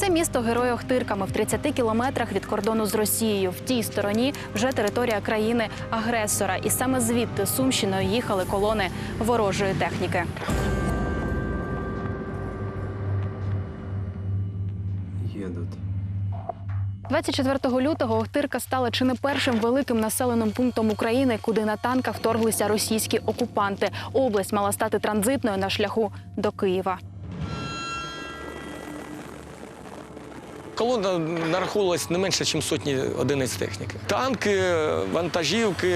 Це місто Герой Охтирками в 30 кілометрах від кордону з Росією. В тій стороні вже територія країни-агресора. І саме звідти Сумщиною їхали колони ворожої техніки. едут. 24 лютого Охтирка стала чи не першим великим населеним пунктом України, куди на танках вторглися російські окупанти. Область мала стати транзитною на шляху до Києва. Колона нараховувалась не менше, ніж сотні одиниць техніки. Танки, вантажівки,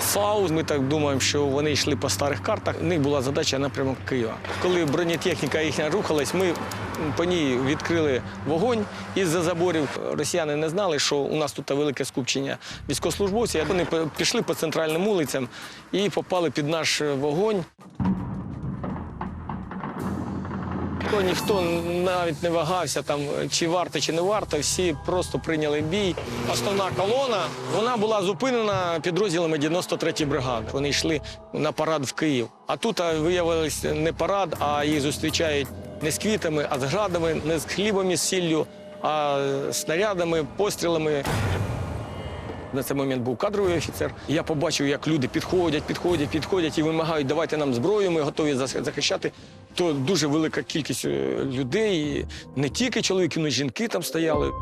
САУ. Ми так думаємо, що вони йшли по старих картах. У них була задача напрямок Києва. Коли бронетехніка їхня рухалась, ми по ній відкрили вогонь із-за заборів. Росіяни не знали, що у нас тут велике скупчення військовослужбовців. Вони пішли по центральним вулицям і попали під наш вогонь. То ніхто навіть не вагався, там, чи варто, чи не варто. Всі просто прийняли бій. Основна колона вона була зупинена підрозділами 93-ї бригади. Вони йшли на парад в Київ. А тут а, виявилось не парад, а їх зустрічають не з квітами, а з градами, не з хлібом і сіллю, а снарядами, пострілами. На цей момент був кадровий офіцер. Я побачив, як люди підходять, підходять, підходять і вимагають, давайте нам зброю, ми готові захищати. То дуже велика кількість е, людей, не тільки чоловіки, але й жінки там стояли.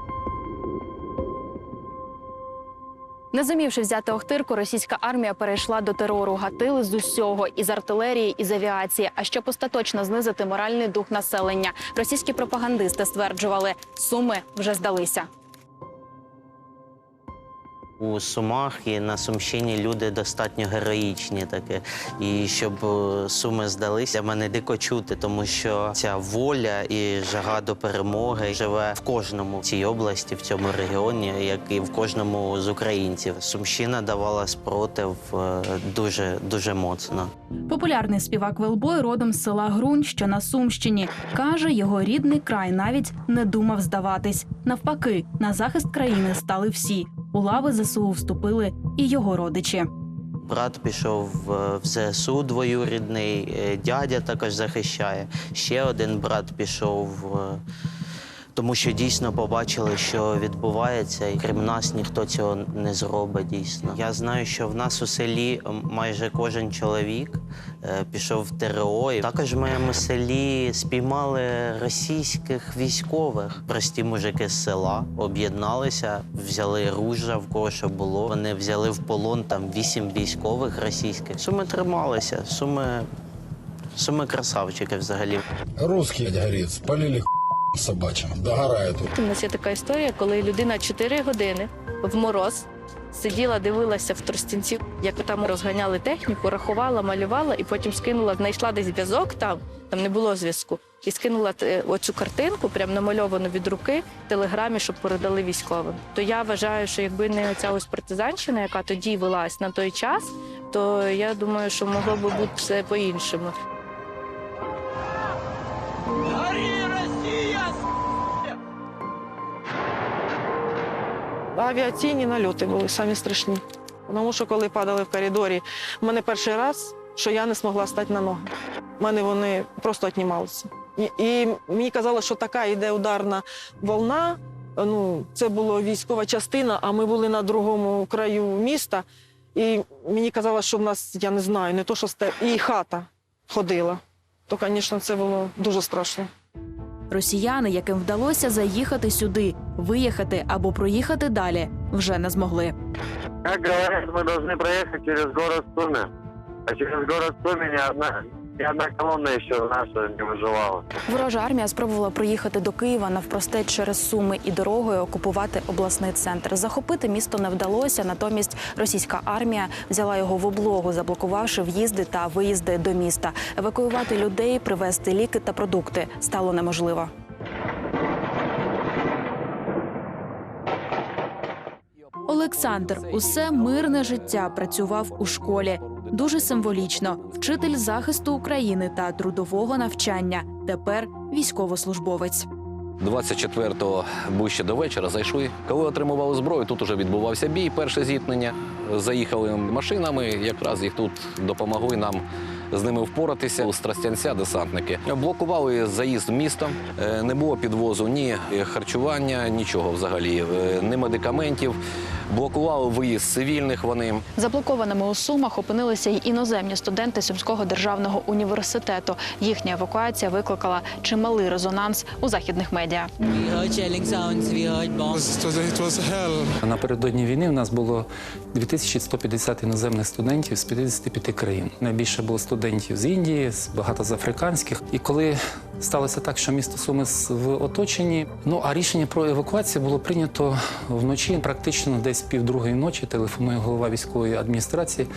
Не зумівши взяти Охтирку, російська армія перейшла до терору, гатили з усього із артилерії, із авіації. А щоб остаточно знизити моральний дух населення, російські пропагандисти стверджували, суми вже здалися. У Сумах і на Сумщині люди достатньо героїчні таке. І щоб е, суми здалися, мене дико чути, тому що ця воля і жага до перемоги живе в кожному цій області, в цьому регіоні, як і в кожному з українців. Сумщина давала спротив е, дуже дуже моцно. Популярний співак Велбой родом з села Грунь, що на Сумщині, каже, його рідний край навіть не думав здаватись. Навпаки, на захист країни стали всі. У лави ЗСУ вступили і його родичі. Брат пішов в ЗСУ двоюрідний, е, дядя також захищає. Ще один брат пішов, тому що дійсно побачили, що відбувається, і крім нас ніхто цього не зробить дійсно. Я знаю, що в нас у селі майже кожен чоловік е, пішов в ТРО. І також в моєму селі спіймали російських військових. Прості мужики з села об'єдналися, взяли ружа в кого що було. Вони взяли в полон там вісім військових російських. Суми трималися, суми, суми красавчики взагалі. Русский горит, спалили собачьим, догорает. У нас є така історія, коли людина 4 години в мороз сиділа, дивилася в тростянці, як там розганяли техніку, рахувала, малювала і потім скинула, знайшла десь зв'язок там, там не було зв'язку, і скинула е, оцю картинку, прям намальовану від руки в телеграмі, щоб передали військовим. То я вважаю, що якби не ця ось партизанщина, яка тоді велась на той час, то я думаю, що могло би бути все по-іншому. Авіаційні нальоти були самі страшні. Тому що коли падали в коридорі, в мене перший раз, що я не змогла стати на ноги. У мене вони просто віднімалися. І, мені казали, що така йде ударна волна. Ну, це була військова частина, а ми були на другому краю міста. І мені казали, що в нас, я не знаю, не то, що сте, і хата ходила. То, звісно, це було дуже страшно. Росіяни, яким вдалося заїхати сюди, виїхати або проїхати далі, вже не змогли. Як говорять, ми повинні проїхати через город Суми. А через город Суми ни одна, ни одна колонна еще наша не выживала. Ворожа армія спробувала проїхати до Києва навпростеч через Суми і дорогою окупувати обласний центр. Захопити місто не вдалося. Натомість російська армія взяла його в облогу, заблокувавши в'їзди та виїзди до міста. Евакуювати людей, привезти ліки та продукти стало неможливо. Олександр усе мирне життя працював у школі. Дуже символічно. Вчитель захисту України та трудового навчання. Тепер військовослужбовець. 24-го ближче до вечора зайшли. Коли отримували зброю, тут уже відбувався бій. Перше зіткнення. Заїхали машинами. Якраз їх тут допомогли нам з ними впоратися. З Тростянця десантники блокували заїзд в місто. Е, Не було підвозу ні харчування, нічого взагалі, е, ні медикаментів. Блокували виїзд цивільних. Вони Заблокованими у Сумах опинилися й іноземні студенти Сумського державного університету. Їхня евакуація викликала чималий резонанс у західних медіа. Напередодні війни у нас було 2150 іноземних студентів з 55 країн. Найбільше було студентів з Індії, з багато з африканських. І коли сталося так, що місто Суми в оточенні, ну а рішення про евакуацію було прийнято вночі, практично десь півдругої ночі. Телефонує голова військової адміністрації.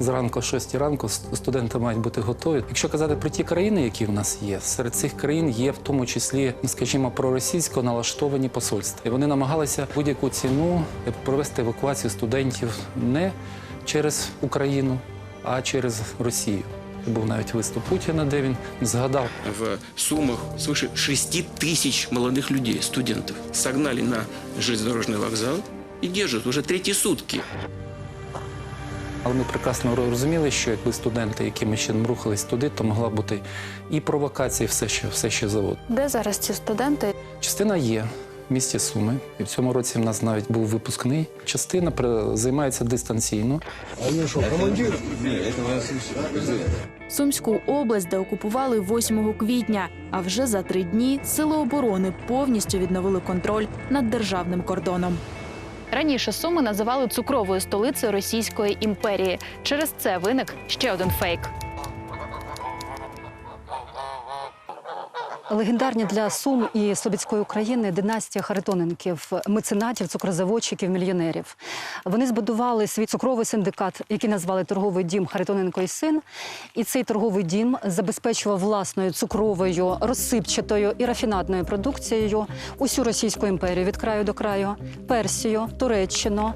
Зранку, о 6 ранку, ст- студенти мають бути готові. Якщо казати про ті країни, які в нас є, серед цих країн є в тому числі, ну, скажімо, проросійсько налаштовані посольства. І вони намагалися будь-яку ціну провести евакуацію студентів не через Україну, а через Росію. Був навіть виступ Путіна, де він згадав В Сумах свыше 6 тысяч молодых людей, студентов, согнали на железнодорожный вокзал и держат уже третьи сутки. Але ми прекрасно розуміли, що якби студенти якимось чином рухались туди, то могла бути і провокація, і все, що все ще завод. Де зараз ці студенти? Частина є в місті Суми. І в цьому році в нас навіть був випускний. Частина при- займається дистанційно. Сумську область, де окупували 8 квітня. А вже за три дні сили оборони повністю відновили контроль над державним кордоном. Раніше Суми називали цукровою столицею Російської імперії. Через це виник ще один фейк. Легендарні для Сум і Слобідської України династія Харитоненків, меценатів, цукрозаводчиків, мільйонерів. Вони збудували свій цукровий синдикат, який назвали торговий дім Харитоненко і син. І цей торговий дім забезпечував власною цукровою, розсипчатою і рафінадною продукцією усю Російську імперію від краю до краю, Персію, Туреччину,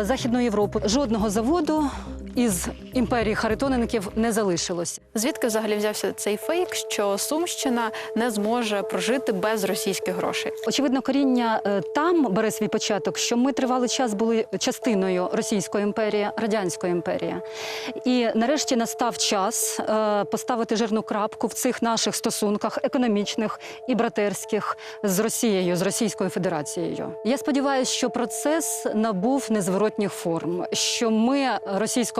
Західну Європу. Жодного заводу із імперії Харитоненків не залишилось. Звідки взагалі взявся цей фейк, що Сумщина не зможе прожити без російських грошей? Очевидно, коріння е, там бере свій початок, що ми тривалий час були частиною Російської імперії, Радянської імперії. І нарешті настав час е, поставити жирну крапку в цих наших стосунках економічних і братерських з Росією, з Російською Федерацією. Я сподіваюся, що процес набув незворотніх форм, що ми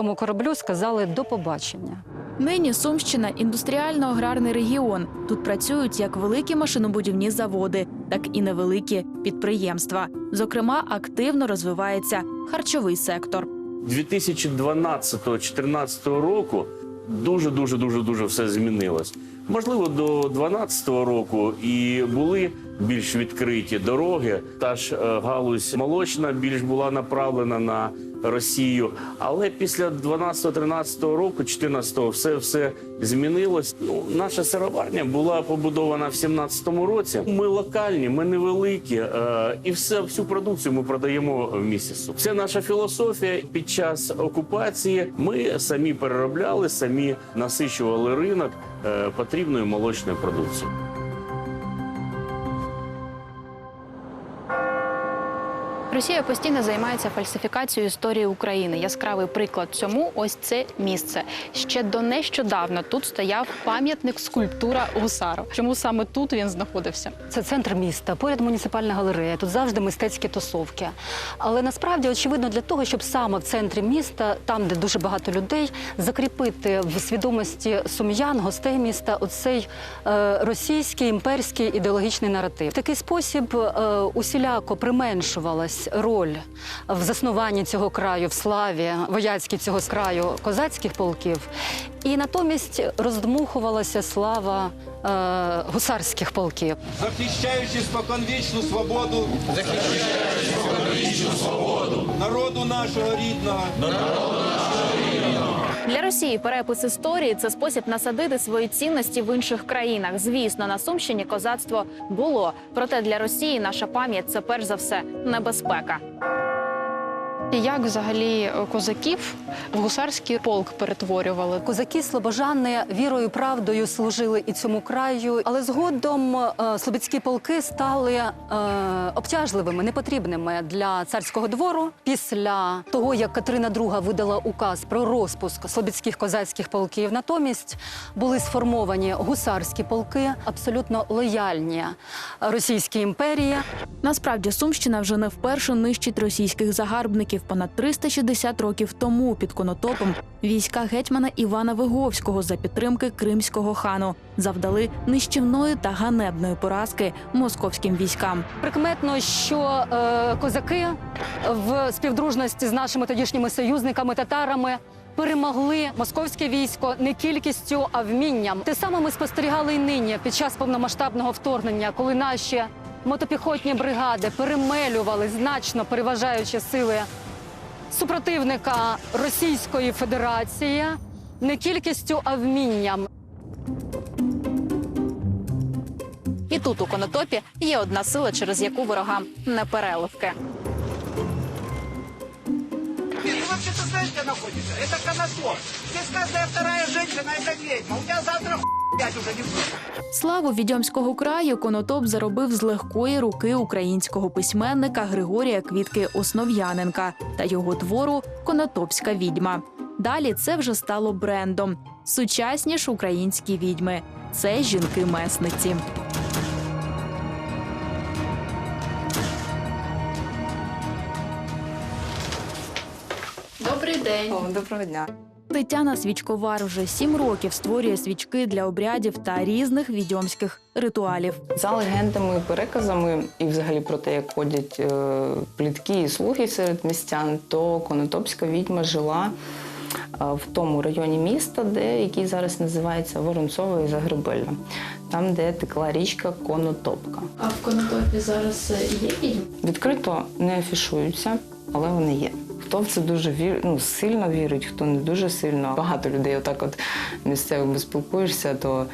російському кораблю сказали до побачення. Нині Сумщина індустріально-аграрний регіон. Тут працюють як великі машинобудівні заводи, так і невеликі підприємства. Зокрема, активно розвивається харчовий сектор. 2012-2014 року дуже дуже дуже дуже все змінилось. Можливо, до 2012 року і були більш відкриті дороги. Та ж е, галузь молочна більш була направлена на Росію. Але після 12-13 року, 14-го, все все змінилось. Ну, наша сироварня була побудована в 17-му році. Ми локальні, ми невеликі, е, і все всю продукцію ми продаємо в Сум. Це наша філософія. Під час окупації ми самі переробляли, самі насичували ринок е, потрібною молочною продукцією. Росія постійно займається фальсифікацією історії України. Яскравий приклад цьому ось це місце. Ще до нещодавно тут стояв пам'ятник скульптура гусару. Чому саме тут він знаходився? Це центр міста, поряд муніципальна галерея. Тут завжди мистецькі тусовки. Але насправді очевидно для того, щоб саме в центрі міста, там, де дуже багато людей, закріпити в свідомості сум'ян, гостей міста, оцей е, російський імперський ідеологічний наратив. В такий спосіб е, усіляко применшувалась роль в заснуванні цього краю, в славі вояцькій цього краю козацьких полків, і натомість роздмухувалася слава е, гусарських полків. захищаючи споконвічну свободу, захищаючи споконвічну свободу. Народу нашого рідного, Для Росії перепис історії це спосіб насадити свої цінності в інших країнах. Звісно, на Сумщині козацтво було. Проте для Росії наша пам'ять це перш за все небезпека. Як взагалі е, козаків в гусарський полк перетворювали? Козаки слобожани вірою, правдою служили і цьому краю, але згодом е, слобідські полки стали е, обтяжливими, непотрібними для царського двору. Після того, як Катерина II видала указ про розпуск слобідських козацьких полків, натомість були сформовані гусарські полки, абсолютно лояльні Російській імперії. Насправді Сумщина вже не вперше нищить російських загарбників. Понад 360 років тому під Конотопом війська гетьмана Івана Виговського за підтримки кримського хану завдали нищівної та ганебної поразки московським військам. Прикметно, що е, козаки в співдружності з нашими тодішніми союзниками татарами. Перемогли московське військо не кількістю, а вмінням. Те саме ми спостерігали й нині під час повномасштабного вторгнення, коли наші мотопіхотні бригади перемелювали значно переважаючі сили супротивника Російської Федерації не кількістю, а вмінням. І тут у Конотопі є одна сила, через яку ворогам не переливки. Ты вообще-то знаешь, где находится? Это Конотоп. Здесь каждая вторая женщина – это ведьма. У тебя завтра Славу відьомського краю Конотоп заробив з легкої руки українського письменника Григорія Квітки Основ'яненка та його твору Конотопська відьма. Далі це вже стало брендом. Сучасні ж українські відьми це жінки-месниці. Добрий день. доброго дня. Тетяна Свічковар вже сім років створює свічки для обрядів та різних відьомських ритуалів. За легендами, переказами і взагалі про те, як ходять е, плітки і слухи серед містян, то Конотопська відьма жила е, в тому районі міста, де який зараз називається Воронцово і Загребельна, там, де текла річка Конотопка. А в Конотопі зараз є відьми? Відкрито не афішуються, але вони є. Хто в це дуже вір... ну, сильно вірить, хто не дуже сильно. Багато людей, отак от місцевими спілкуєшся, то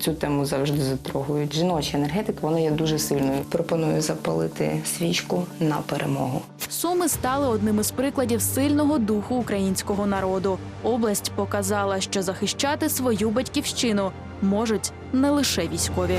цю тему завжди затрогують. Жіноча енергетика вона є дуже сильною. Пропоную запалити свічку на перемогу. Суми стали одним із прикладів сильного духу українського народу. Область показала, що захищати свою батьківщину можуть не лише військові.